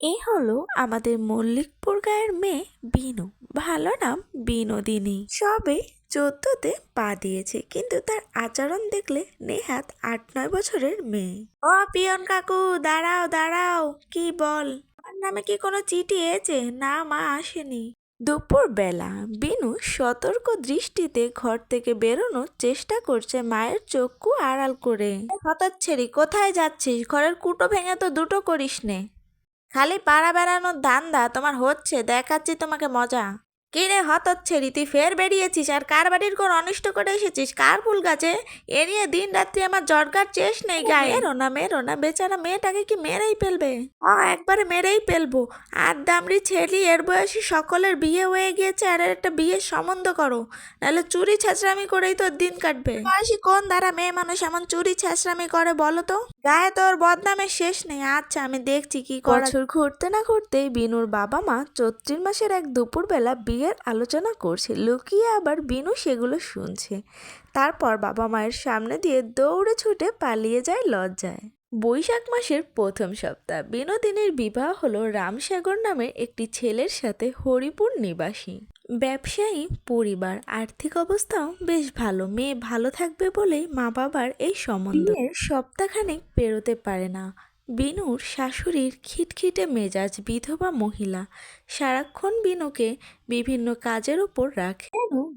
এই হলো আমাদের মল্লিকপুর গায়ের মেয়ে বিনু। ভালো নাম বিনোদিনী। সবে চোদ্দতে পা দিয়েছে, কিন্তু তার আচরণ দেখলে নেহাত আট নয় বছরের মেয়ে। ও পিয়ন কাকু, দাঁড়াও দাঁড়াও, কি বল? আমার নামে কি কোনো চিঠি এসেছে? না, মা আসেনি। দুপুর বেলা বিনু সতর্ক দৃষ্টিতে ঘর থেকে বেরোনোর চেষ্টা করছে মায়ের চক্ষু আড়াল করে। হঠাৎ কোথায় যাচ্ছিস? ঘরের কুটো ভেঙে তো দুটো করিস নে। খালি পাড়া বেড়ানোর ধান্দা তোমার হচ্ছে দেখাচ্ছি তোমাকে মজা। কি রে হতচ্ছেরি তুই ফের বেরিয়েছিস? আর কার বাড়ির কোন অনিষ্ট করে এসেছিস? কার ফুল গাছে? এ নিয়ে দিন রাত্রি আমার জটকার চেস নেই গায়ে। মেরো না মেরো না বেচারা মেয়েটাকে কি মেরেই ফেলবে? ও একবারে মেরেই ফেলব। আর দামড়ি ছেলি এর বয়সী সকলের বিয়ে হয়ে গিয়েছে আর একটা বিয়ের সম্বন্ধ করো। নাহলে চুরি ছেঁচড়ামি করেই তোর দিন কাটবে। বয়সী কোন দ্বারা মেয়ে মানুষ এমন চুরি ছেঁচড়ামি করে বলো তো? গায়ে তোর বদনামের শেষ নেই। আচ্ছা আমি দেখছি কি করা ঘুরতে না ঘুরতেই বিনুর বাবা মা চৈত্রির মাসের এক দুপুরবেলা বিয়ের আলোচনা করছে। লুকিয়ে আবার বিনু সেগুলো শুনছে। তারপর বাবা মায়ের সামনে দিয়ে দৌড়ে ছুটে পালিয়ে যায় লজ্জায়। বৈশাখ মাসের প্রথম সপ্তাহ। বিনোদিনীর বিবাহ হলো রামসাগর নামের একটি ছেলের সাথে হরিপুর নিবাসী। ব্যবসায়ী, পরিবার, আর্থিক অবস্থাও বেশ ভালো। মেয়ে ভালো থাকবে বলেই মা বাবার এই সম্বন্ধ। সপ্তাহখানেক পেরোতে পারে না। বিনুর শাশুড়ির খিটখিটে মেজাজ বিধবা মহিলা। সারাক্ষণ বিনুকে বিভিন্ন কাজের ওপর রাখে।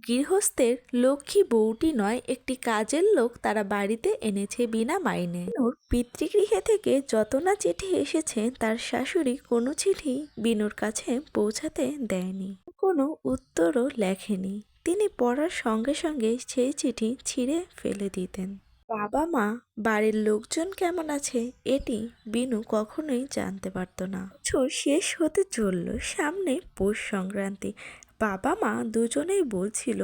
গৃহস্থের লক্ষ্মী বউটি নয়, একটি কাজের লোক তারা বাড়িতে এনেছে বিনা মাইনে। বিনুর পিতৃগৃহে থেকে যত না চিঠি এসেছে, তার শাশুড়ি কোনো চিঠি বিনুর কাছে পৌঁছাতে দেয়নি। কোনো উত্তরও লেখেনি। তিনি পড়ার সঙ্গে সঙ্গে সেই চিঠি ছিঁড়ে ফেলে দিতেন। বাবা মা বাড়ির লোকজন কেমন আছে? এটি বিনু কখনোই জানতে পারত না। বছর শেষ হতে চলল, সামনে পৌষ সংক্রান্তি। বাবা মা দুজনেই বলছিল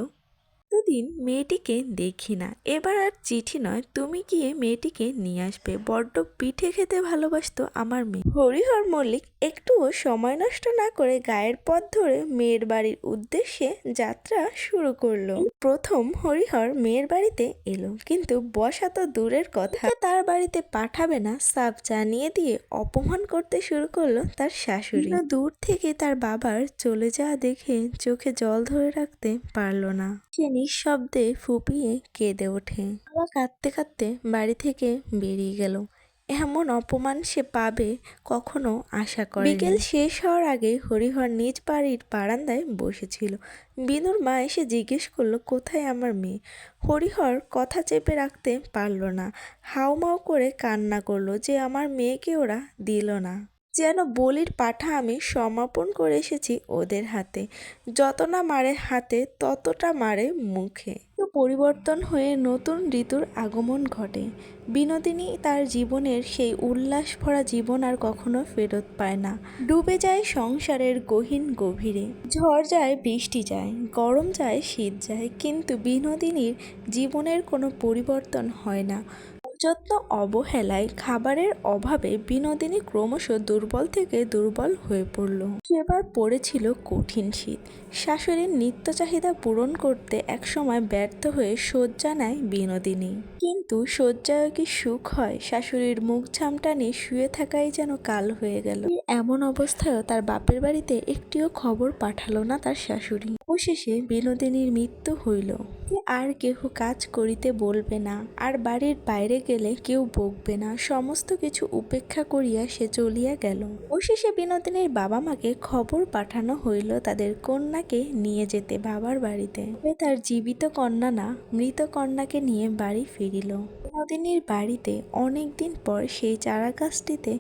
এতদিন মেয়েটিকে দেখি না। এবার আর চিঠি নয়, তুমি গিয়ে মেয়েটিকে নিয়ে আসবে। বড্ড পিঠে খেতে ভালোবাসতো আমার মেয়ে। হরিহর মল্লিক, একটুও সময় নষ্ট না করে গায়ের পথ ধরে মেয়ের বাড়ির উদ্দেশ্যে যাত্রা শুরু করল। প্রথম হরিহর মেয়ের বাড়িতে এলো, কিন্তু বসা তো দূরের কথা। তার বাড়িতে পাঠাবে না সাফ জানিয়ে দিয়ে অপমান করতে শুরু করল তার শাশুড়ি। দূর থেকে তার বাবার চলে যাওয়া দেখে চোখে জল ধরে রাখতে পারল না। সে নিঃশব্দে ফুপিয়ে কেঁদে ওঠে। বাবা কাঁদতে কাঁদতে বাড়ি থেকে বেরিয়ে গেল। এমন অপমান সে পাবে কখনো আশা করে বিকেল শেষ হওয়ার আগে হরিহর নিজ বাড়ির বারান্দায় বসেছিল। বিনুর মা এসে জিজ্ঞেস করল, কোথায় আমার মেয়ে? হরিহর কথা চেপে রাখতে পারল না। হাউমাউ করে কান্না করল যে আমার মেয়েকে ওরা দিল না। যেন বলির পাঠা আমি সমাপন করে এসেছি ওদের হাতে। যত না মারে হাতে, ততটা মারে মুখে। পরিবর্তন হয়ে নতুন ঋতুর আগমন ঘটে। বিনোদিনী তার জীবনের সেই উল্লাস ভরা জীবন আর কখনো ফেরত পায় না। ডুবে যায় সংসারের গহীন গভীরে। ঝড় যায়, বৃষ্টি যায়, গরম যায়, শীত যায়। কিন্তু বিনোদিনীর জীবনের কোনো পরিবর্তন হয় না। অযত্ন অবহেলায় খাবারের অভাবে বিনোদিনী ক্রমশ দুর্বল থেকে দুর্বল হয়ে পড়ল। সেবার পড়েছিল কঠিন শীত। শাশুড়ির নিত্য চাহিদা পূরণ করতে একসময় ব্যর্থ হয়ে শয্যা নেয় বিনোদিনী। কিন্তু শয্যায় কি সুখ হয়? শাশুড়ির মুখ ঝামটানি শুয়ে থাকাই যেন কাল হয়ে গেল। এমন অবস্থায়ও তার বাপের বাড়িতে একটিও খবর পাঠালো না তার শাশুড়ি। অবশেষে বিনোদিনীর মৃত্যু হইল। আর কেহ কাজ করিতে বলবে না। আর বাড়ির বাইরে গেলে কেউ বকবে না, সমস্ত কিছু উপেক্ষা করিয়া সে চলিয়া গেল। অবশেষে বিনোদিনীর বাবা মাকে খবর পাঠানো হইল তাদের কন্যাকে নিয়ে যেতে বাবার বাড়িতে। তার জীবিত কন্যা না, মৃত কন্যাকে নিয়ে বাড়ি ফিরিল। বিনোদিনীর বাড়িতে অনেক দিন পর সেই চারা গাছটিতে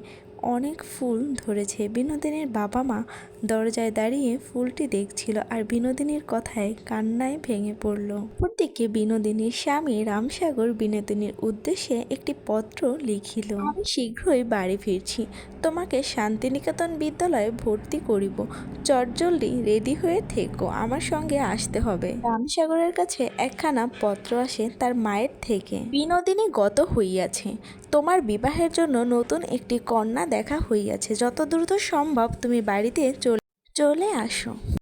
অনেক ফুল ধরেছে। বিনোদিনীর বাবা মা দরজায় দাঁড়িয়ে ফুলটি দেখছিল আর বিনোদিনীর কথায় কান্নায় ভেঙে পড়ল। অপরদিকে বিনোদিনীর স্বামী রামসাগর বিনোদিনীর উদ্দেশ্যে একটি পত্র লিখিল। আমি শীঘ্রই বাড়ি ফিরছি। তোমাকে শান্তিনিকেতন বিদ্যালয়ে ভর্তি করিব। চটজলদি রেডি হয়ে থেকো। আমার সঙ্গে আসতে হবে। রামসাগরের কাছে একখানা পত্র আসে তার মায়ের থেকে। বিনোদিনী গত হইয়াছে। তোমার বিবাহের জন্য নতুন একটি কন্যা দেখা হইয়াছে। যত দ্রুত সম্ভব তুমি বাড়িতে চলে আসো।